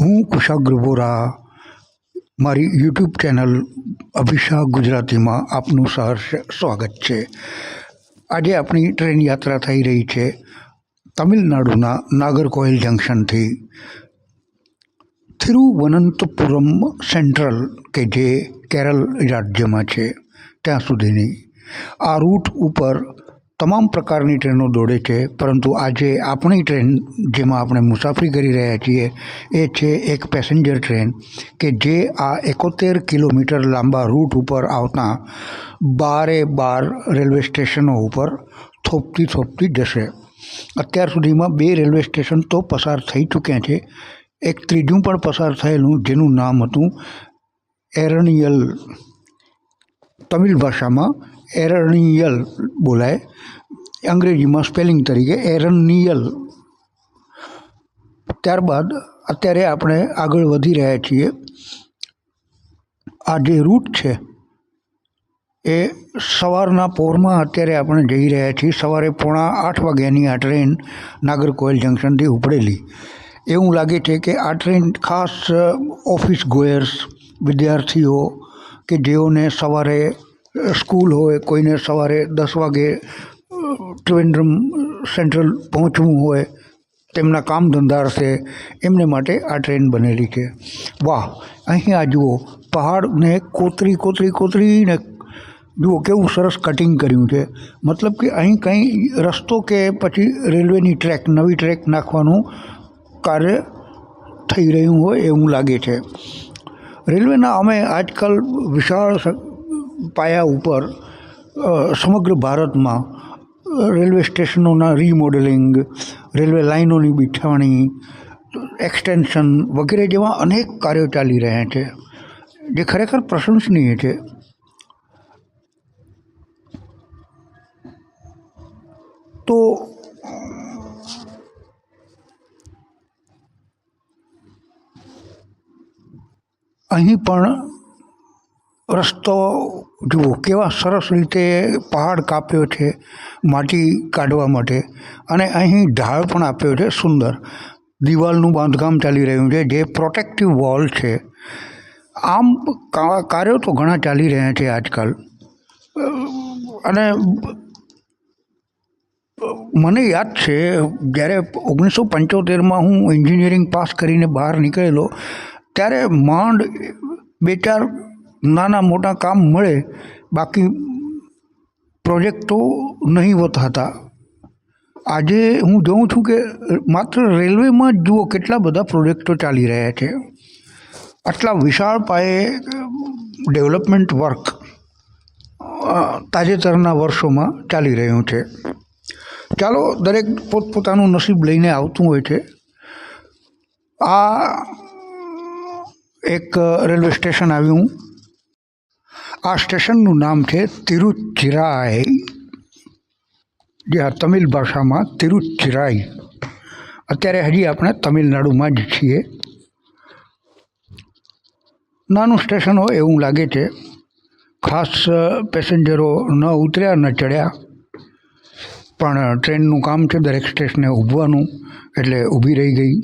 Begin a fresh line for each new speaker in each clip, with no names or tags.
હું કુશાગ્ર વોરા મારી YouTube channel અભિષા ગુજરાતીમાં આપનું સહર્ષ સ્વાગત છે. આજે આપણી ટ્રેન યાત્રા થઈ રહી છે તમિલનાડુના નાગરકોઇલ જંકશનથી. થિરુવનંતપુરમ સેન્ટ્રલ, કે જે કેરળ રાજ્યમાં છે, ત્યાં સુધીની. આ રૂટ ઉપર તમામ પ્રકારની ટ્રેનો દોડે છે, પરંતુ આજે આપણી ટ્રેન જેમાં આપણે મુસાફરી કરી રહ્યા છીએ, એ છે એક પેસેન્જર ટ્રેન કે જે આ એકોતેર કિલોમીટર લાંબા રૂટ ઉપર આવતા બારે બાર રેલવે સ્ટેશનો ઉપર થોપતી થોપતી જશે. અત્યાર સુધીમાં બે રેલવે સ્ટેશન તો પસાર થઈ ચૂક્યા છે, એક ત્રીજું પણ પસાર થયેલું, જેનું નામ હતું એરણિયલ તમિલ ભાષામાં એરણિયલ બોલાય, અંગ્રેજીમાં સ્પેલિંગ તરીકે એરનિયલ ત્યારબાદ અત્યારે આપણે આગળ વધી રહ્યા છીએ. આ જે રૂટ છે, એ સવારના પોરમાં અત્યારે આપણે જઈ રહ્યા છીએ. સવારે પોણા આઠ વાગ્યાની આ ટ્રેન નાગરકોઇલ જંકશનથી ઉપડેલી. એવું લાગે છે કે આ ટ્રેન ખાસ ઓફિસ ગોયર્સ, વિદ્યાર્થીઓ કે જેઓને સવારે સ્કૂલ હોય, કોઈને સવારે દસ વાગે ટ્રિવેન્ડ્રમ સેન્ટ્રલ પહોંચવું હોય, તેમના કામ ધંધા હશે, એમને માટે આ ટ્રેન બનેલી છે. વાહ, અહીં આ જુઓ, પહાડને કોતરી કોતરી, કોતરીને જુઓ, કેવું સરસ કટિંગ કર્યું છે. મતલબ કે અહીં કંઈ રસ્તો કે પછી રેલવેની ટ્રેક, નવી ટ્રેક નાખવાનું કાર્ય થઈ રહ્યું હોય એવું લાગે છે. રેલવેના અમે આજકાલ વિશાળ પાયા ઉપર સમગ્ર ભારતમાં રેલવે સ્ટેશનોના રિમોડલિંગ રેલવે લાઇનોની બિછાવણી એક્સટેન્શન વગેરે જેવા અનેક કાર્યો ચાલી રહ્યા છે. જે ખરેખર પ્રશંસનીય છે. તો, અહીં પણ રસ્તો જુઓ કેવા સરસ રીતે પહાડ કાપ્યો છે માટી કાઢવા માટે અને અહીં ઢાળ પણ આપ્યો છે સુંદર. દિવાલનું બાંધકામ ચાલી રહ્યું છે, જે પ્રોટેક્ટિવ વોલ છે. આમ કાર્યો તો ઘણા ચાલી રહ્યા છે આજકાલ. અને મને યાદ છે, જ્યારે ઓગણીસો પંચોતેરમાં હું એન્જિનિયરિંગ પાસ કરીને બહાર નીકળેલો, ત્યારે માંડ બે ચાર નાના મોટા કામ મળે, બાકી પ્રોજેક્ટો નહીવત હતા આજે હું જોઉં છું કે માત્ર રેલવેમાં જ જુઓ કેટલા બધા પ્રોજેક્ટો ચાલી રહ્યા છે. આટલા વિશાળ પાયે ડેવલપમેન્ટ વર્ક તાજેતરના વર્ષોમાં ચાલી રહ્યું છે. ચાલો, દરેક પોતપોતાનું નસીબ લઈને આવતું હોય છે. આ એક રેલવે સ્ટેશન આવ્યું. આ સ્ટેશનનું નામ છે તિરુચિરાય જે આ તમિલ ભાષામાં તિરુચિરાય અત્યારે હજી આપણે તમિલનાડુમાં જ છીએ. નાનું સ્ટેશન હોય એવું લાગે છે. ખાસ પેસેન્જરો ન ઉતર્યા, ન ચડ્યા. પણ ટ્રેનનું કામ છે દરેક સ્ટેશને ઊભવાનું, એટલે ઊભી રહી ગઈ.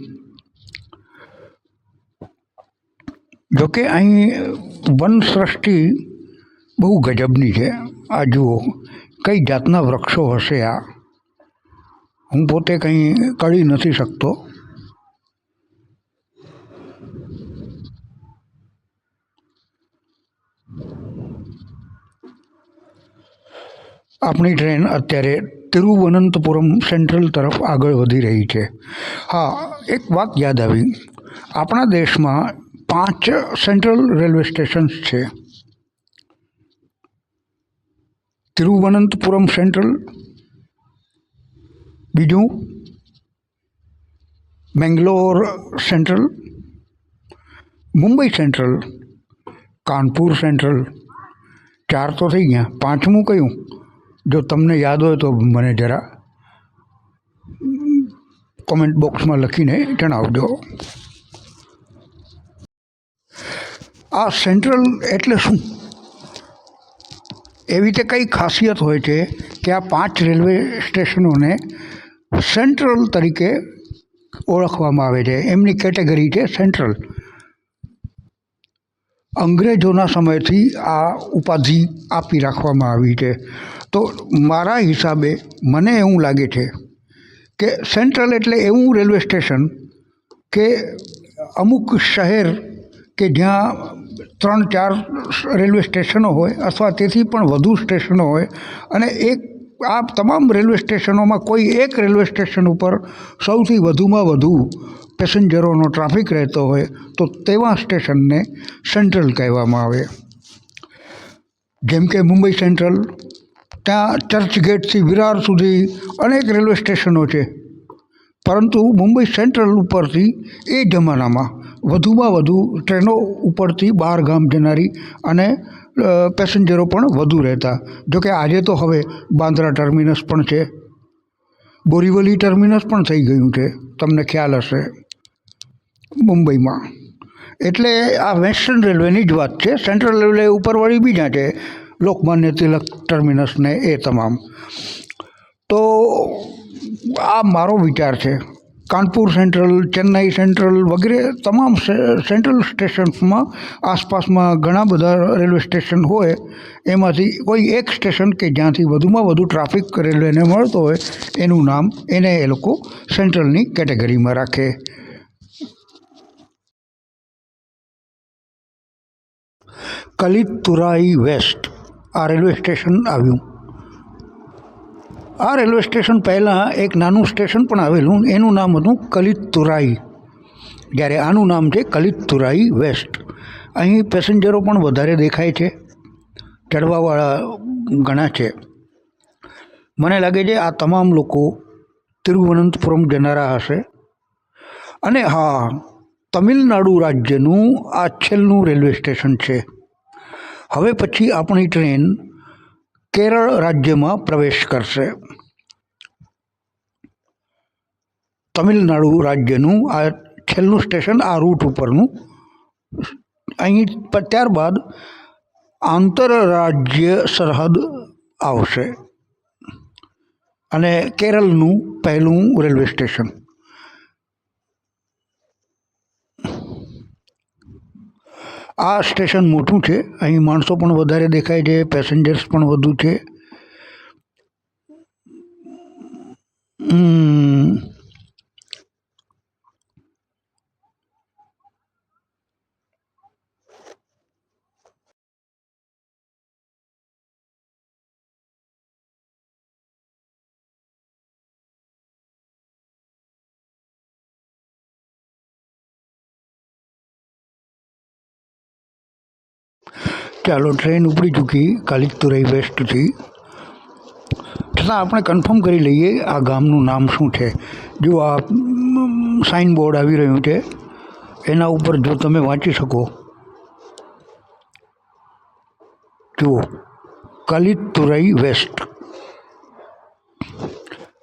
જોકે અહીં વન સૃષ્ટિ બહુ ગજબની છે. આ જુઓ, કઈ જાતના વૃક્ષો હશે આ? હું પોતે કંઈ કળી નથી શકતો. આપણી ટ્રેન અત્યારે તિરુવનંતપુરમ સેન્ટ્રલ તરફ આગળ વધી રહી છે. હા, એક વાત યાદ આવી. આપણા દેશમાં પાંચ સેન્ટ્રલ રેલવે સ્ટેશન્સ છે. તિરુવનંતપુરમ સેન્ટ્રલ બીજું Bangalore central Mumbai central Kanpur central ચાર તો થઈ ગયા પાંચમું કયું જો તમને યાદ હોય તો મને જરા કોમેન્ટ બોક્સમાં લખીને જણાવજો આ સેન્ટ્રલ એટલે શું એવી રીતે કઈ ખાસિયત હોય છે કે આ પાંચ રેલવે સ્ટેશનોને સેન્ટ્રલ તરીકે ઓળખવામાં આવે છે? એમની કેટેગરી છે સેન્ટ્રલ. અંગ્રેજોના સમયથી આ ઉપાધિ આપી રાખવામાં આવી છે. તો મારા હિસાબે મને એવું લાગે છે કે સેન્ટ્રલ એટલે એવું રેલવે સ્ટેશન કે અમુક શહેર કે જ્યાં ત્રણ ચાર રેલવે સ્ટેશનો હોય અથવા તેથી પણ વધુ સ્ટેશનો હોય અને એક આ તમામ રેલવે સ્ટેશનોમાં કોઈ એક રેલવે સ્ટેશન ઉપર સૌથી વધુમાં વધુ પેસેન્જરોનો ટ્રાફિક રહેતો હોય તો તેવા સ્ટેશનને સેન્ટ્રલ કહેવામાં આવે. જેમ કે મુંબઈ સેન્ટ્રલ, ત્યાં ચર્ચગેટથી વિરાર સુધી અનેક રેલવે સ્ટેશનો છે. પરંતુ મુંબઈ સેન્ટ્રલ ઉપરથી એ જમાનામાં વધુમાં વધુ ટ્રેનો ઉપરથી બહાર ગામ જનારી અને પેસેન્જરો પણ વધુ રહેતા. જોકે આજે તો હવે બાંદ્રા ટર્મિનસ પણ છે. બોરીવલી ટર્મિનસ પણ થઈ ગયું છે. તમને ખ્યાલ હશે. મુંબઈમાં. એટલે આ વેસ્ટર્ન રેલવેની જ વાત છે. સેન્ટ્રલ રેલવે ઉપરવાળી બીજા છે. લોકમાન્ય તિલક ટર્મિનસ ને એ તમામ. તો, આ મારો વિચાર છે. કાનપુર સેન્ટ્રલ, ચેન્નાઈ સેન્ટ્રલ વગેરે તમામ સેન્ટ્રલ સ્ટેશન્સમાં આસપાસમાં ઘણા બધા રેલવે સ્ટેશન હોય, એમાંથી કોઈ એક સ્ટેશન કે જ્યાંથી વધુમાં વધુ ટ્રાફિક રેલવેને મળતો હોય, એનું નામ એને એ લોકો સેન્ટ્રલની કેટેગરીમાં રાખે. કલિતુરાઈ વેસ્ટ આ રેલવે સ્ટેશન આવ્યું. આ રેલવે સ્ટેશન પહેલાં એક નાનું સ્ટેશન પણ આવેલું, એનું નામ હતું કલિતુરાઈ જ્યારે આનું નામ છે કલિતુરાઈ વેસ્ટ. અહીં પેસેન્જરો પણ વધારે દેખાય છે, ચડવાવાળા ઘણા છે. મને લાગે છે આ તમામ લોકો તિરુવનંતપુરમ જનારા હશે. અને હા, તમિલનાડુ રાજ્યનું આ છેલ્લું રેલવે સ્ટેશન છે. હવે પછી આપણી ટ્રેન કેરળ રાજ્યમાં પ્રવેશ કરશે. તમિલનાડુ રાજ્યનું આ છેલ્લું સ્ટેશન આ રૂટ ઉપરનું. અહીં ત્યારબાદ આંતરરાજ્ય સરહદ આવશે. અને કેરળનું પહેલું રેલવે સ્ટેશન. આ સ્ટેશન મોટું છે. અહીં માણસો પણ વધારે દેખાય છે પેસેન્જર્સ પણ વધુ છે. ચાલો ટ્રેન ઉપડી ચૂકી, કાલિકતુરાઈ વેસ્ટથી છતાં આપણે કન્ફર્મ કરી લઈએ આ ગામનું નામ શું છે. જો આ સાઇન બોર્ડ આવી રહ્યું છે, એના ઉપર જો તમે વાંચી શકો. જુઓ કાલિતુરાઈ વેસ્ટ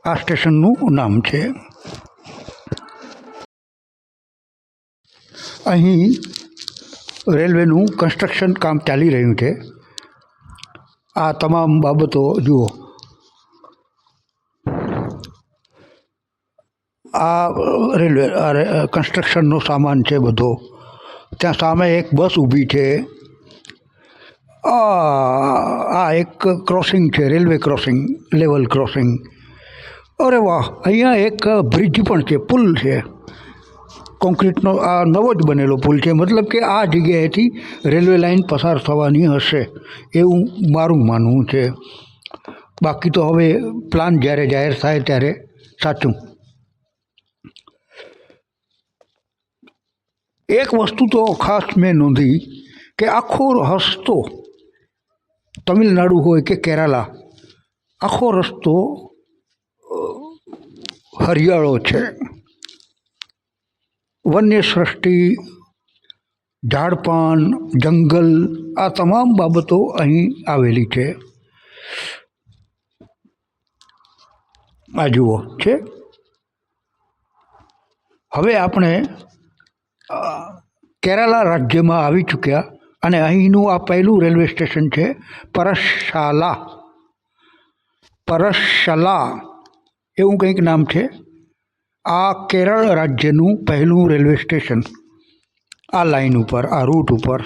આ સ્ટેશનનું નામ છે. અહીં રેલવેનું કન્સ્ટ્રક્શન કામ ચાલી રહ્યું છે. આ તમામ બાબતો જુઓ. આ રેલવે કન્સ્ટ્રક્શનનો સામાન છે બધો. ત્યાં સામે એક બસ ઊભી છે. આ એક ક્રોસિંગ છે, રેલવે ક્રોસિંગ લેવલ ક્રોસિંગ અરે વાહ, અહીંયા એક બ્રિજ પણ છે, પુલ છે. કોન્ક્રીટનો આ નવો જ બનેલો પુલ છે. મતલબ કે આ જગ્યાએથી રેલવે લાઇન પસાર થવાની હશે એવું મારું માનવું છે. બાકી તો હવે પ્લાન જ્યારે જાહેર થાય ત્યારે સાચું. એક વસ્તુ તો ખાસ મેં નોંધી કે આખો રસ્તો તમિલનાડુ હોય કે કેરાલા, આખો રસ્તો હરિયાળો છે. વન્ય સૃષ્ટિ ઝાડપાન, જંગલ આ તમામ બાબતો અહીં આવેલી છે. આ જુઓ, છે? હવે આપણે કેરાલા રાજ્યમાં આવી ચૂક્યા અને અહીંનું આ પહેલું રેલવે સ્ટેશન છે પરશાલા પરશલા એવું કંઈક નામ છે. આ કેરળ રાજ્યનું પહેલું રેલવે સ્ટેશન. આ લાઈન ઉપર, આ રૂટ ઉપર.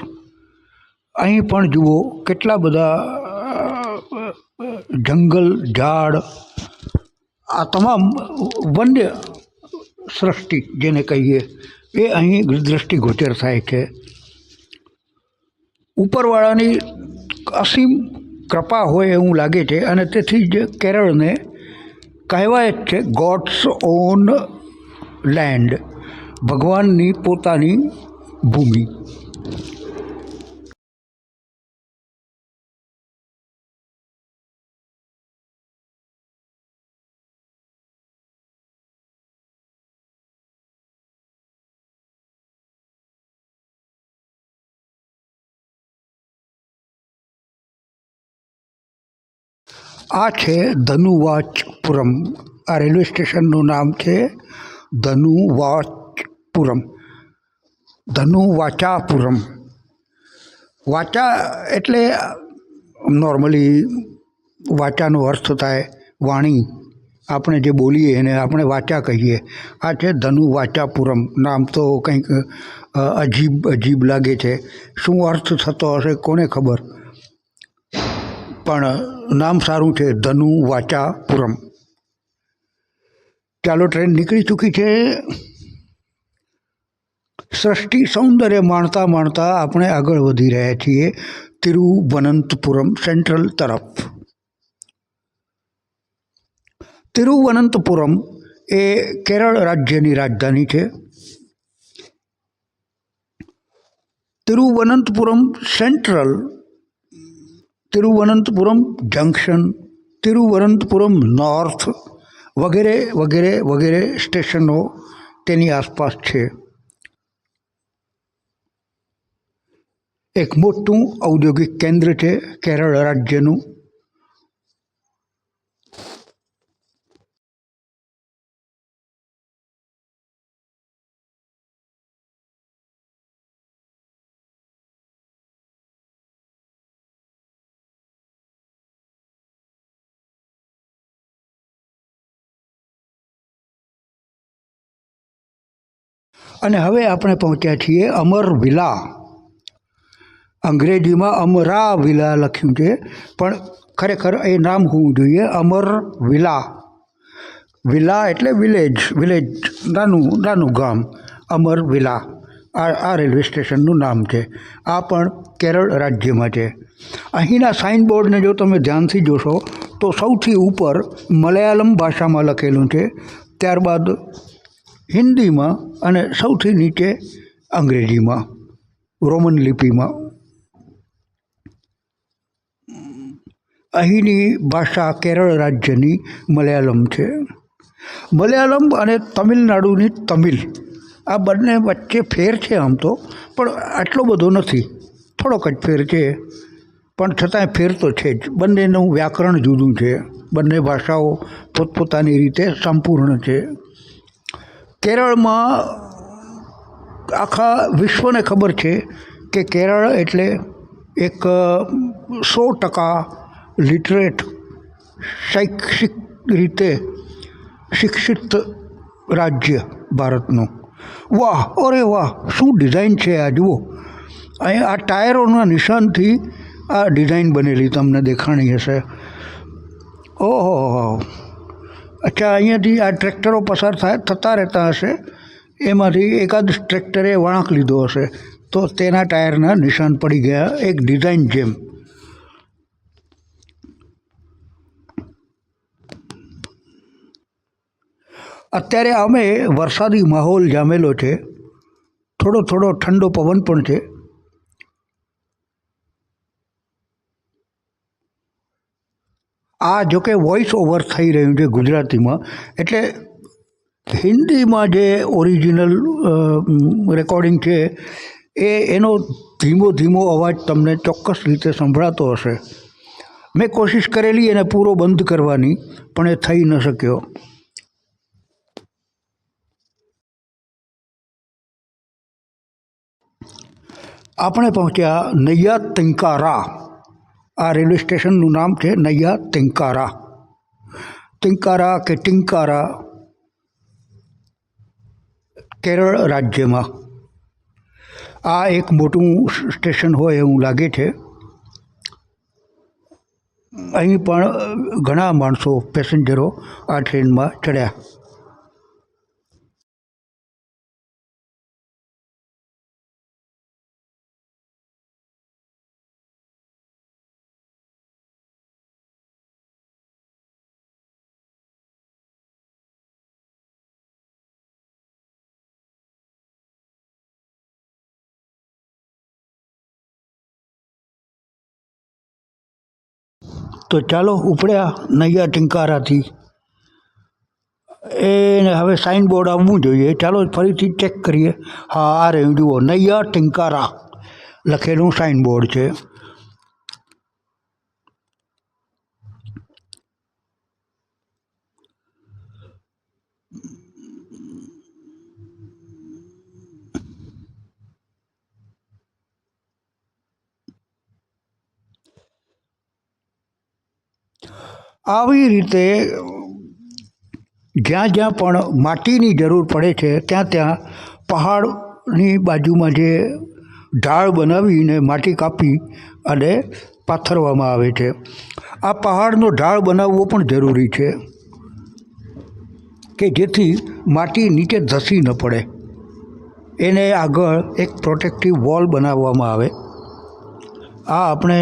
અહીં પણ જુઓ, કેટલા બધા જંગલ, ઝાડ. આ તમામ વન્ય સૃષ્ટિ જેને કહીએ, એ અહીં દૃષ્ટિગોચર થાય છે. ઉપરવાળાની અસીમ કૃપા હોય એવું લાગે છે, અને તેથી જ કેરળને કહેવાય જ છે ગોડ્સ ઓન લેન્ડ ભગવાનની પોતાની ભૂમિ. આ છે ધનુવાચપુરમ. આ રેલવે સ્ટેશનનું નામ છે ધનુવાચપુરમ. ધનુવાચાપુરમ. વાચા એટલે નોર્મલી વાચાનો અર્થ થાય વાણી. આપણે જે બોલીએ એને આપણે વાચા કહીએ. આ છે ધનુ વાચાપુરમ નામ તો કંઈક અજીબ અજીબ લાગે છે. શું અર્થ થતો હશે કોને ખબર? પણ નામ સારું છે, ધનુ વાચાપુરમ. ચાલો ટ્રેન નીકળી ચૂકી છે. સૃષ્ટિ સૌંદર્ય માણતા માણતા આપણે આગળ વધી રહ્યા છીએ તિરુવનંતપુરમ સેન્ટ્રલ તરફ. તિરુવનંતપુરમ એ કેરળ રાજ્યની રાજધાની છે. Thiruvananthapuram central Thiruvananthapuram junction Thiruvananthapuram north વગેરે વગેરે વગેરે સ્ટેશનો તેની આસપાસ છે એક મોટું ઔદ્યોગિક કેન્દ્ર છે કેરળ રાજ્યનું અને હવે આપણે પહોંચ્યા છીએ અમર વિલા. અંગ્રેજીમાં અમરા વિલા લખ્યું છે. પણ ખરેખર એ નામ હોવું જોઈએ, અમર વિલા. વિલા એટલે વિલેજ વિલેજ નાનું નાનું ગામ, અમર વિલા. આ આ રેલવે સ્ટેશનનું નામ છે. આ પણ કેરળ રાજ્યમાં છે. અહીંના સાઇનબોર્ડને જો તમે ધ્યાનથી જોશો, તો સૌથી ઉપર મલયાલમ ભાષામાં લખેલું છે. ત્યારબાદ હિન્દીમાં અને સૌથી નીચે અંગ્રેજીમાં, રોમન લિપિમાં. અહીંની ભાષા કેરળ રાજ્યની મલયાલમ છે. મલયાલમ અને તમિલનાડુની તમિલ. આ બંને વચ્ચે ફેર છે આમ તો, પણ આટલો બધો નથી. થોડોક જ ફેર છે. પણ છતાંય ફેર તો છે જ. બંનેનું વ્યાકરણ જુદું છે. બંને ભાષાઓ પોતપોતાની રીતે સંપૂર્ણ છે. કેરળમાં આખા વિશ્વને ખબર છે કે કેરળ એટલે એક સો ટકા લિટરેટ શૈક્ષિક રીતે શિક્ષિત રાજ્ય ભારતનું. વાહ, અરે વાહ, શું ડિઝાઇન છે આ, જુઓ. અહીં આ ટાયરોના નિશાનથી આ ડિઝાઇન બનેલી તમને દેખાણી હશે. ઓહો અચ્છા અહીંયાથી આ ટ્રેક્ટરો પસાર થાય, થતા રહેતા હશે, એમાંથી એકાદ ટ્રેક્ટરે વળાંક લીધો હશે, તો તેના ટાયરના નિશાન પડી ગયા એક ડિઝાઇન જેમ. અત્યારે અમે વરસાદી માહોલ જામેલો છે. થોડો થોડો ઠંડો પવન પણ છે. આ જોકે વોઇસ ઓવર થઈ રહ્યું છે ગુજરાતીમાં, એટલે હિન્દીમાં જે ઓરિજિનલ રેકોર્ડિંગ છે, એ એનો ધીમો ધીમો અવાજ તમને ચોક્કસ રીતે સંભળાતો હશે. મેં કોશિશ કરેલી એને પૂરો બંધ કરવાની, પણ એ થઈ ન શક્યો. આપણે પહોંચ્યા નૈયા તિંકારા આ રેલવે સ્ટેશનનું નામ છે નૈયા તિંકારા. તિંકારા કે ટિંકારા કેરળ રાજ્યમાં. આ એક મોટું સ્ટેશન હોય એવું લાગે છે. અહીં પણ ઘણા માણસો, પેસેન્જરો આ ટ્રેનમાં ચડ્યા. તો ચાલો ઉપડ્યા, નૈયા ટિંકારાથી. એને હવે સાઇન બોર્ડ આવવું જોઈએ. ચાલો ફરીથી ચેક કરીએ. હા, આ રહ્યું. જુઓ, નૈયા ટિંકારા લખેલું સાઇન બોર્ડ છે. આવી રીતે જ્યાં જ્યાં પણ માટીની જરૂર પડે છે, ત્યાં ત્યાં પહાડની બાજુમાં જે ઢાળ બનાવીને માટી કાપી અને પાથરવામાં આવે છે. આ પહાડનો ઢાળ બનાવવો પણ જરૂરી છે કે જેથી માટી નીચે ધસી ન પડે. એને આગળ એક પ્રોટેક્ટિવ વોલ બનાવવામાં આવે. આ આપણે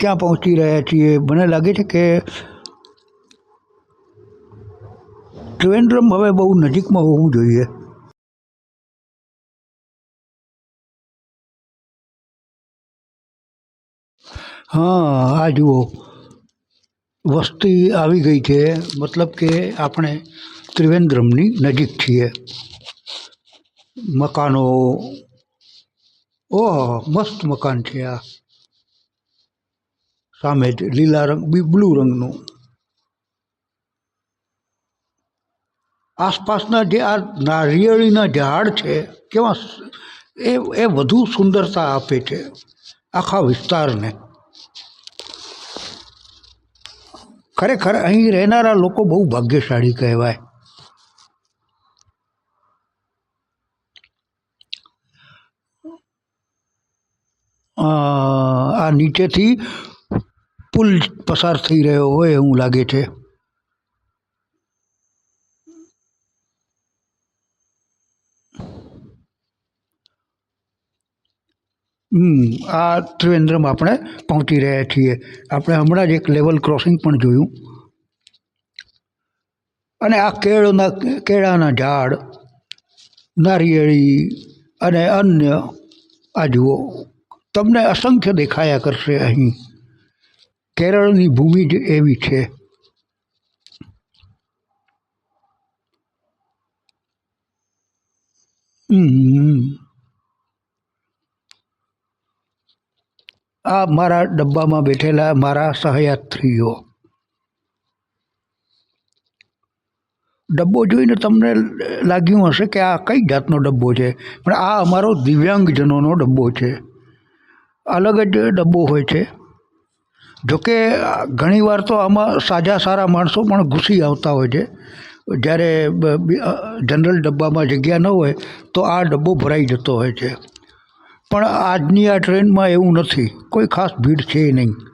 ક્યાં પહોંચી રહ્યા છીએ? મને લાગે છે કે ત્રિવેન્દ્રમ હવે બહુ નજીકમાં હોવું જોઈએ. હા, આ જુઓ. વસ્તી આવી ગઈ છે. મતલબ કે આપણે ત્રિવેન્દ્રમની નજીક છીએ. મકાનો. ઓહ, મસ્ત મકાન છે આ. સામે જ લીલા રંગ બ્લુ રંગનું. આસપાસના જે આ નારિયેળીના ઝાડ છે, કેવા એ એ વધુ સુંદરતા આપે છે, આખા વિસ્તારને. ખરેખર અહીં રહેનારા લોકો બહુ ભાગ્યશાળી કહેવાય. આ નીચેથી પુલ પસાર થઈ રહ્યો હોય એવું લાગે છે હમ આ ત્રિવેન્દ્રમ આપણે પહોંચી રહ્યા છીએ. આપણે હમણાં જ એક લેવલ ક્રોસિંગ પણ જોયું. અને આ કેળના, કેળાના ઝાડ, નારિયેળી અને અન્ય, આ જુઓ, તમને અસંખ્ય દેખાયા કરશે અહીં. કેરળની ભૂમિ જ એવી છે. હમ. આ મારા ડબ્બામાં બેઠેલા મારા સહયાત્રીઓ. ડબ્બો જોઈને તમને લાગ્યું હશે કે આ કઈ જાતનો ડબ્બો છે, પણ આ અમારો દિવ્યાંગજનોનો ડબ્બો છે. અલગ જ ડબ્બો હોય છે. જોકે ઘણીવાર તો આમાં સાજા સારા માણસો પણ ઘૂસી આવતા હોય છે. જ્યારે જનરલ ડબ્બામાં જગ્યા ન હોય તો આ ડબ્બો ભરાઈ જતો હોય છે. પણ આજની આ ટ્રેનમાં એવું નથી. કોઈ ખાસ ભીડ છે નહીં.